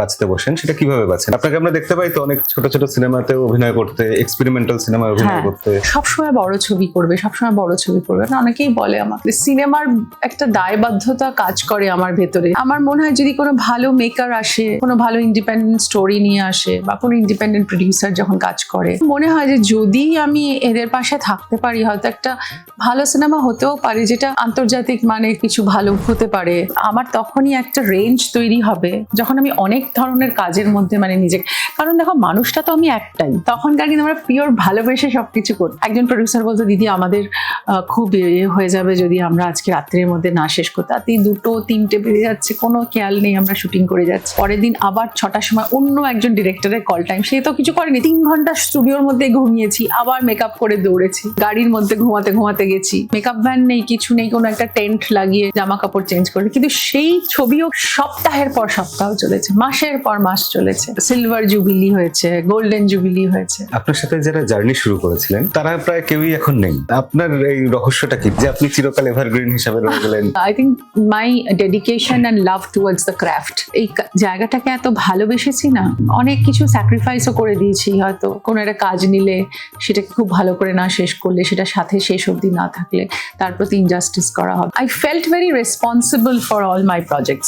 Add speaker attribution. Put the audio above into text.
Speaker 1: বাঁচতে বসেন সেটা কীভাবে বাঁচেন? আপনাকে আমরা দেখতে পাই তো অনেক ছোট ছোট সিনেমাতে অভিনয় করতে এক্সপেরিমেন্টাল সিনেমায় অভিনয়
Speaker 2: হ্যাঁ।
Speaker 1: করতে।
Speaker 2: সবসময় বড় ছবি করবে সবসময় বড় ছবি করবে। না অনেকেই বলে আমাকে সিনেমার একটা দায়বদ্ধতা কাজ করে আমার ভেতরে। আমার মনে হয় যদি কোনো ভালো মেকার আসে কোনো ভালো ইন্ডিপেন্ডেন্ট স্টোরি নিয়ে আসে বা কোনো ইন্ডিপেন্ডেন্ট প্রডিউসার যখন কাজ করে মনে হয় যে যদি আমি এদের পাশে থাকতে পারি হয়তো একটা ভালো সিনেমা হতেও পারে যেটা আন্তর্জাতিক মানে কিছু ভালো হতে পারে। আমার তখনই একটা রেঞ্জ তৈরি হবে যখন আমি অনেক ধরনের কাজের মধ্যে মানে নিজে কারণ দেখো মানুষটা তো আমি একটাই, তখনকার কিন্তু আমরা পিওর ভালোবেসে সবকিছু করি। একজন প্রডিউসার বলতো, দিদি, আমাদের খুব ইয়ে হয়ে যাবে যদি আমরা আজকে রাত্রের মধ্যে না শেষ করতে তাতেই দুটো, তিনটে বেজে যাচ্ছে, কোনো খেয়াল নেই আমরা শুটিং করে যাচ্ছি। পরের দিন আবার ছটার সময় অন্য একজন ডিরেক্টরের কল টাইম সে তো কিছু করেনি। তিন ঘণ্টা স্টুডিওর মধ্যে ঘুমিয়েছি, আবার মেকআপ করে দৌড়েছি, গাড়ির মধ্যে ঘুমাতে ঘুমাতে গেছি। মেকআপ ভ্যান নেই, কিছু নেই, কোনো একটা টেন্ট লাগিয়ে জামা কাপড় চেঞ্জ করে কিন্তু সেই ছবিও সপ্তাহের পর সপ্তাহ চলেছে। মাসের পর মাস চলেছে। সিলভার জুবিলি হয়েছে গোল্ডেন জুবিলি হয়েছে।
Speaker 1: আপনার সাথে যারা জার্নি শুরু করেছিলেন তারা প্রায় কেউই এখন নেই। আপনার এই রহস্যটা কি? যে আপনি চিরকাল এভারগ্রিন হিসাবে রয়ে গেলেন।
Speaker 2: I think my dedication and love towards the craft এই জায়গাটাকে এত ভালোবেসেছি না। অনেক কিছু স্যাক্রিফাইসও করে দিয়েছি হয়তো কোনো একটা কাজ নিলে সেটাকে খুব ভালো করে না শেষ করলে সেটা সাথে শেষ অবধি না থাকলে তার প্রতি ইনজাস্টিস করা হবে। I felt very responsible for all my projects